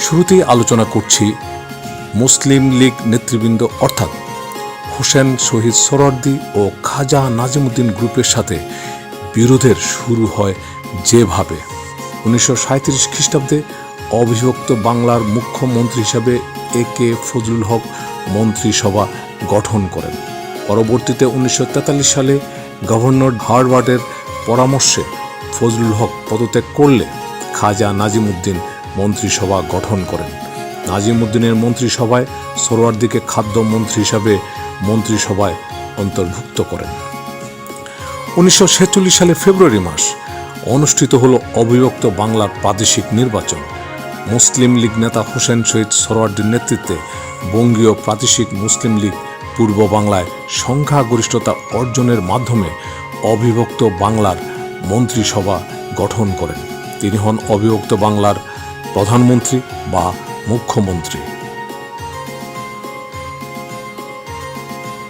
শুরুতেই আলোচনা করছি মুসলিম লীগ নেতৃবৃন্দ অর্থাৎ হোসেন শহীদ সোহরার্দি ও খাজা নাজিমুদ্দিন গ্রুপের সাথে বিরোধের শুরু হয় যেভাবে। উনিশশো সাঁত্রিশ খ্রিস্টাব্দে অবিভক্ত বাংলার মুখ্যমন্ত্রী হিসাবে এ কে ফজলুল হক মন্ত্রিসভা গঠন করেন। পরবর্তীতে উনিশশো তেতাল্লিশ সালে গভর্নর হার্ভার্ডের পরামর্শে ফজলুল হক পদত্যাগ করলে খাজা নাজিমুদ্দিন মন্ত্রিসভা গঠন করেন। নাজিমুদ্দিনের মন্ত্রিসভায় সোহরাওয়ার্দীকে খাদ্যমন্ত্রী হিসাবে মন্ত্রিসভায় অন্তর্ভুক্ত করেন। উনিশশো সালে ফেব্রুয়ারি মাস অনুষ্ঠিত হলো অবিভক্ত বাংলার প্রাদেশিক নির্বাচন। মুসলিম লীগ নেতা হোসেন শহীদ সোহরাওয়ার্দীর নেতৃত্বে বঙ্গীয় প্রাদেশিক মুসলিম লীগ পূর্ব বাংলায় সংখ্যাগরিষ্ঠতা অর্জনের মাধ্যমে অবিভক্ত বাংলার মন্ত্রিসভা গঠন করেন। তিনি হন অবিভক্ত বাংলার প্রধানমন্ত্রী বা মুখ্যমন্ত্রী।